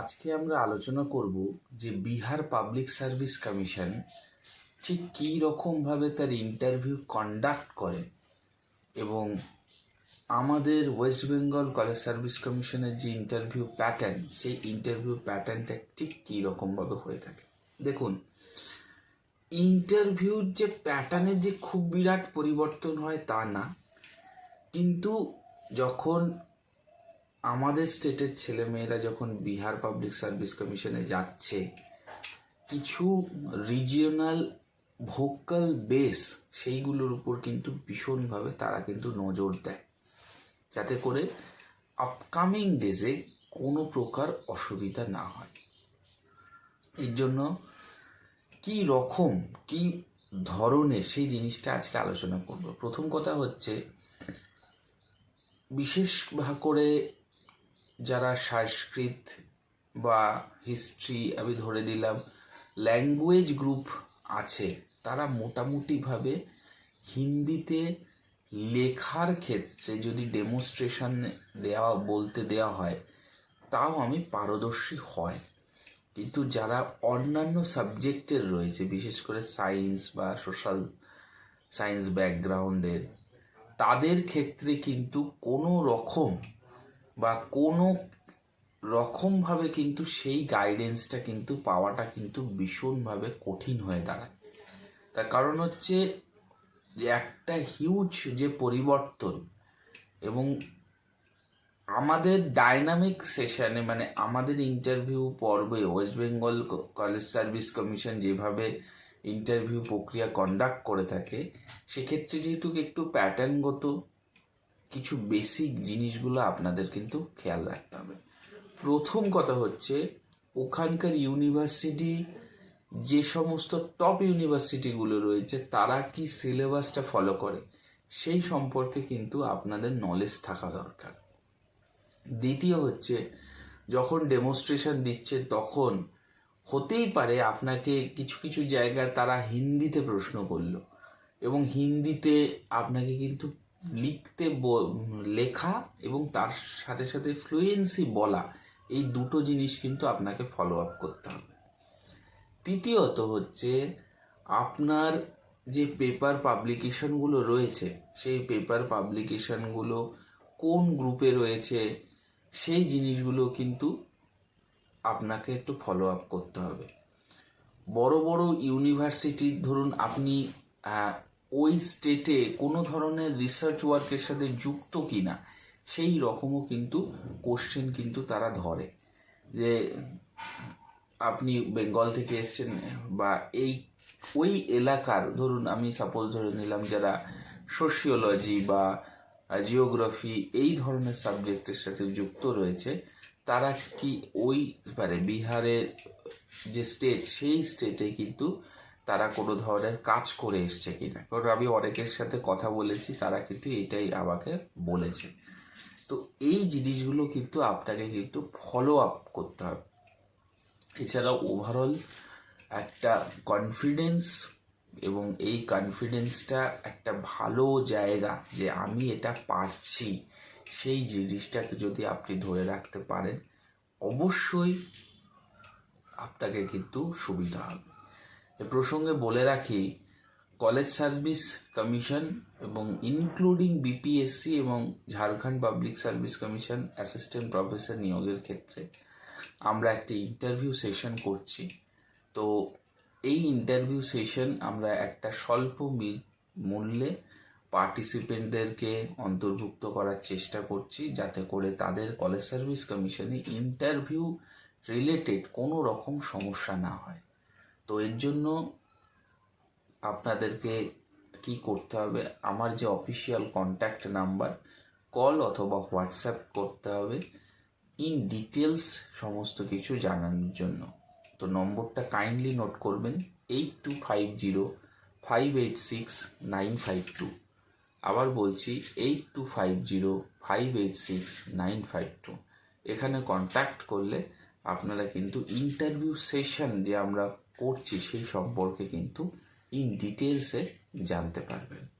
আজকে আমরা আলোচনা করব যে বিহার পাবলিক সার্ভিস কমিশন ঠিক কী রকমভাবে তার ইন্টারভিউ কন্ডাক্ট করে এবং আমাদের ওয়েস্ট বেঙ্গল কলেজ সার্ভিস কমিশনের যে ইন্টারভিউ প্যাটার্ন সেই ইন্টারভিউ প্যাটার্নটা ঠিক কী রকমভাবে হয়ে থাকে? দেখুন ইন্টারভিউর যে প্যাটার্নের যে খুব বিরাট পরিবর্তন হয় তা না, কিন্তু যখন আমাদের স্টেটের ছেলেমেয়েরা যখন বিহার পাবলিক সার্ভিস কমিশনে যাচ্ছে, কিছু রিজিওনাল ভোকাল বেস সেইগুলোর উপর কিন্তু ভীষণভাবে তারা কিন্তু নজর দেয়। যাতে করে আপকামিং ডেজে কোনো প্রকার অসুবিধা না হয়। এর জন্য কি রকম, কি ধরনের সেই জিনিসটা আজকে আলোচনা করব। প্রথম কথা হচ্ছে, বিশেষ করে যারা সংস্কৃত বা হিস্ট্রি আমি ধরে দিলাম ল্যাঙ্গুয়েজ গ্রুপ আছে, তারা মোটামুটিভাবে হিন্দিতে লেখার ক্ষেত্রে যদি ডেমনস্ট্রেশন দেওয়া, বলতে দেওয়া হয়, তাও আমি পারদর্শী হয়। কিন্তু যারা অন্যান্য সাবজেক্টের রয়েছে, বিশেষ করে সায়েন্স বা সোশ্যাল সায়েন্স ব্যাকগ্রাউন্ডের তাদের ক্ষেত্রে কিন্তু কোনো রকম বা কোনো রকমভাবে কিন্তু সেই গাইডেন্সটা কিন্তু পাওয়াটা কিন্তু ভীষণভাবে কঠিন হয়ে দাঁড়ায়। তার কারণ হচ্ছে যে একটা হিউজ যে পরিবর্তন এবং আমাদের ডাইনামিক সেশনে মানে আমাদের ইন্টারভিউ পর্বে West Bengal college service commission যেভাবে ইন্টারভিউ প্রক্রিয়া কন্ডাক্ট করে থাকে, সেক্ষেত্রে যেহেতু একটু প্যাটার্নগত কিছু বেসিক জিনিসগুলো আপনাদের কিন্তু খেয়াল রাখতে হবে। প্রথম কথা হচ্ছে, ওখানকার ইউনিভার্সিটি যে সমস্ত টপ ইউনিভার্সিটিগুলো রয়েছে, তারা কি সিলেবাসটা ফলো করে? সেই সম্পর্কে কিন্তু আপনাদের নলেজ থাকা দরকার। দ্বিতীয় হচ্ছে, যখন ডেমনস্ট্রেশন দিচ্ছে, তখন হতেই পারে আপনাকে কিছু কিছু জায়গায় তারা হিন্দিতে প্রশ্ন করল। এবং হিন্দিতে আপনাকে কিন্তু লিখতে লেখা এবং তার সাথে সাথে ফ্লুয়েন্সি বলা, এই দুটো জিনিস কিন্তু আপনাকে ফলো আপ করতে হবে। তৃতীয়ত হচ্ছে, আপনার যে পেপার পাবলিকেশনগুলো রয়েছে, সেই পেপার পাবলিকেশনগুলো কোন গ্রুপে রয়েছে, সেই জিনিসগুলো কিন্তু আপনাকে একটু ফলো আপ করতে হবে। বড় বড় ইউনিভার্সিটি ধরুন আপনি ওই স্টেটে কোনো ধরনের রিসার্চ ওয়ার্কের সাথে যুক্ত কি না সেই রকমও কিন্তু কোশ্চেন কিন্তু তারা ধরে। যে আপনি বেঙ্গল থেকে এসছেন বা এই, ওই এলাকার, ধরুন আমি সাপোজ ধরে নিলাম যারা সোশিওলজি বা জিওগ্রাফি এই ধরনের সাবজেক্টের সাথে যুক্ত রয়েছে, তারা কি ওই মানে বিহারের যে স্টেট সেই স্টেটে কিন্তু তারা কোনো ধরনের কাজ করে এসছে কিনা। কারণ আমি অনেকের সাথে কথা বলেছি, তারা কিন্তু এটাই আমাকে বলেছে। তো এই জিনিসগুলো কিন্তু আপনাকে কিন্তু ফলো আপ করতে হবে। এছাড়াও ওভারঅল একটা কনফিডেন্স এবং এই কনফিডেন্সটা একটা ভালো জায়গা যে আমি এটা পারছি। সেই জিনিসটাকে যদি আপনি ধরে রাখতে পারেন, অবশ্যই আপনাকে কিন্তু সুবিধা হবে। এ প্রসঙ্গে বলে রাখি, কলেজ সার্ভিস কমিশন এবং ইনক্লুডিং বিপিএসসি এবং Jharkhand public service commission assistant professor নিয়োগের ক্ষেত্রে আমরা একটি ইন্টারভিউ সেশন করছি। তো এই ইন্টারভিউ সেশন আমরা একটা স্বল্প মূল্যে পার্টিসিপেন্টদেরকে অন্তর্ভুক্ত করার চেষ্টা করছি যাতে করে তাদের কলেজ সার্ভিস কমিশনে ইন্টারভিউ রিলেটেড কোনো রকম সমস্যা না হয়। তো এর জন্য আপনাদেরকে কি করতে হবে? আমার যে অফিসিয়াল কন্ট্যাক্ট নাম্বার কল অথবা হোয়াটসঅ্যাপ করতে হবে ইন ডিটেলস সমস্ত কিছু জানানোর জন্য। তো নম্বরটা কাইন্ডলি নোট করবেন eight two five zero five eight six nine five two আবার বলছি eight two five zero five eight six nine five two এখানে কন্ট্যাক্ট করলে আপনারা কিন্তু ইন্টারভিউ সেশন যে আমরা করছি সেই সম্পর্কে কিন্তু ইন ডিটেলসে জানতে পারবেন।